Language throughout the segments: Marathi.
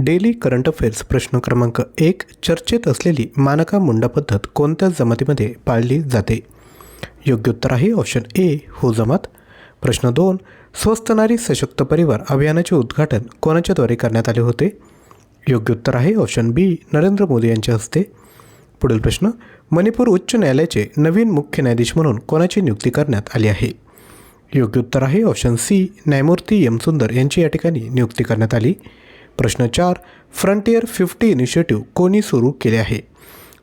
डेली करंट अफेअर्स प्रश्न क्रमांक एक चर्चेत असलेली मानका मुंडा पद्धत कोणत्या जमातीमध्ये पाळली जाते? योग्य उत्तर आहे ऑप्शन ए हो जमात. प्रश्न दोन स्वस्त नारी सशक्त परिवार अभियानाचे उद्घाटन कोणाच्याद्वारे करण्यात आले होते? योग्य उत्तर आहे ऑप्शन बी नरेंद्र मोदी यांच्या हस्ते. पुढील प्रश्न मणिपूर उच्च न्यायालयाचे नवीन मुख्य न्यायाधीश म्हणून कोणाची नियुक्ती करण्यात आली आहे? योग्य उत्तर आहे ऑप्शन सी न्यायमूर्ती यमसुंदर यांची या ठिकाणी नियुक्ती करण्यात आली. प्रश्न चार फ्रंटियर फिफ्टी इनिशिएटिव्ह कोणी सुरू केले आहे?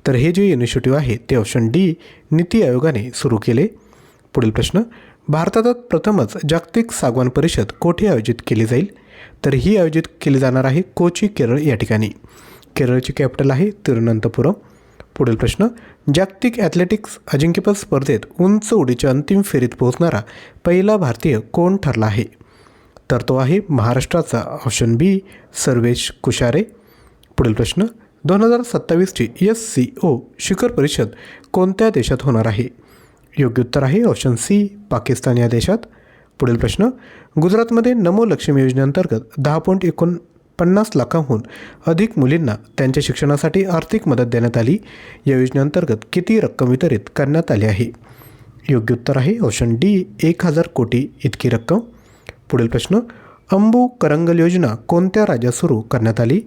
तर हे जे इनिशिएटिव्ह आहे ते ऑप्शन डी नीती आयोगाने सुरू केले. पुढील प्रश्न भारतात प्रथमच जागतिक सागवान परिषद कोठे आयोजित केली जाईल? तर ही आयोजित केली जाणार आहे कोची केरळ या ठिकाणी. केरळची कॅपिटल आहे तिरुवनंतपुरम पुढील प्रश्न जागतिक ॲथलेटिक्स अजिंक्यपद स्पर्धेत उंच उडीच्या अंतिम फेरीत पोहोचणारा पहिला भारतीय कोण ठरला आहे? तर तो आहे महाराष्ट्राचा ऑप्शन बी सर्वेश कुशारे. पुढील प्रश्न दोन हजार सत्तावीसची एस सी ओ शिखर परिषद कोणत्या देशात होणार आहे? योग्य उत्तर आहे ऑप्शन सी पाकिस्तान या देशात. पुढील प्रश्न गुजरातमध्ये नमो लक्ष्मी योजनेअंतर्गत दहा पॉईंट एकोण पन्नास लाखांहून अधिक मुलींना त्यांच्या शिक्षणासाठी आर्थिक मदत देण्यात आली. या योजनेअंतर्गत किती रक्कम वितरित करण्यात आली आहे? योग्य उत्तर आहे ऑप्शन डी एक हजार कोटी इतकी रक्कम. पुढील प्रश्न अंबू करंगल योजना कोणत्या राज्यात सुरू करण्यात आली?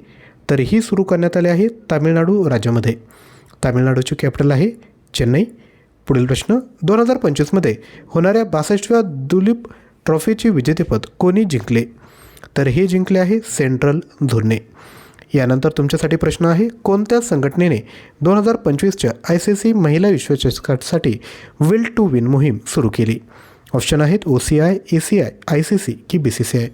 तर ही सुरू करण्यात आली आहे तामिळनाडू राज्यामध्ये. तामिळनाडूची कॅपिटल आहे चेन्नई. पुढील प्रश्न दोन हजार पंचवीसमध्ये होणाऱ्या बासष्टव्या दुलीप ट्रॉफीचे विजेतेपद कोणी जिंकले? तर हे जिंकले आहे सेंट्रल झोनने यानंतर तुमच्यासाठी प्रश्न आहे कोणत्या संघटनेने दोन हजार पंचवीसच्या आय सी सी महिला विश्वचषकासाठी विल टू विन मोहीम सुरू केली? ऑप्शन आहेत O C I A C I I C C की बी सी सी आय.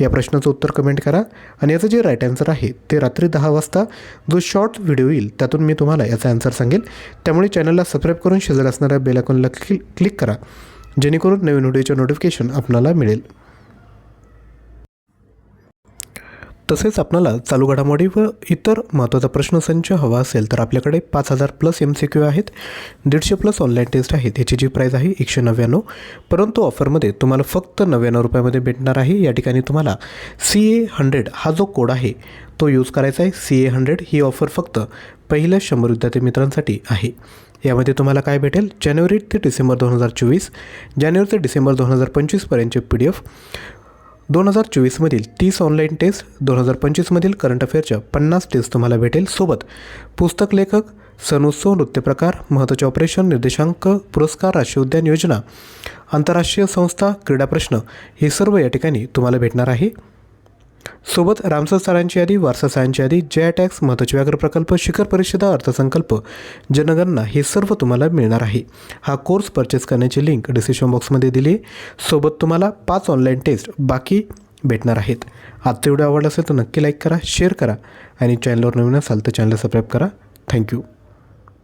या प्रश्नाचं उत्तर कमेंट करा. आणि याचं जे राईट आन्सर आहे ते रात्री दहा वाजता जो शॉर्ट व्हिडिओ येईल त्यातून मी तुम्हाला याचा आन्सर सांगेल. त्यामुळे चॅनलला सबस्क्राईब करून शेजारी असणाऱ्या बेलायकॉनला क्लिक क्लिक करा. जेणेकरून नवीन व्हिडिओचे नोटिफिकेशन आपणाला मिळेल. तसेच आपणाला चालू घडामोडी व इतर महत्त्वाचा प्रश्नसंच हवा असेल तर आपल्याकडे पाच हजार प्लस एम सी क्यू आहेत. दीडशे प्लस ऑनलाईन टेस्ट आहेत. याची जी प्राईज आहे एकशे नव्याण्णव. परंतु ऑफरमध्ये तुम्हाला फक्त नव्याण्णव रुपयामध्ये भेटणार आहे. या ठिकाणी तुम्हाला सी ए हंड्रेड हा जो कोड आहे तो यूज करायचा आहे. सी ए हंड्रेड ही ऑफर फक्त पहिल्या शंभर विद्यार्थी मित्रांसाठी आहे. यामध्ये तुम्हाला काय भेटेल? जानेवारी ते डिसेंबर दोन हजार चोवीस जानेवारी ते डिसेंबर दोन हजार पंचवीसपर्यंतचे पी डी एफ दोन हजार चोवीसमधील तीस ऑनलाईन टेस्ट दोन हजार पंचवीसमधील करंट अफेअरच्या पन्नास टेस्ट तुम्हाला भेटेल सोबत. पुस्तक लेखक सणोत्सव नृत्यप्रकार महत्त्वाचे ऑपरेशन निर्देशांक पुरस्कार राष्ट्रीय उद्यान योजना आंतरराष्ट्रीय संस्था क्रीडा प्रश्न हे सर्व या ठिकाणी तुम्हाला भेटणार आहे. सोबत रामसर स्थळांची यादी वारसा स्थळांची यादी जया टॅक्स महत्त्वाचे व्याघ्र प्रकल्प शिखर परिषदा अर्थसंकल्प जनगणना हे सर्व तुम्हाला मिळणार आहे. हा कोर्स परचेस करण्याची लिंक डिस्क्रिप्शन बॉक्समध्ये दिली. सोबत तुम्हाला पाच ऑनलाईन टेस्ट बाकी भेटणार आहेत. आजचा व्हिडिओ आवडला असेल तर नक्की लाईक करा शेअर करा आणि चॅनलवर नवीन असाल तर चॅनलला सबस्क्राईब करा. थँक्यू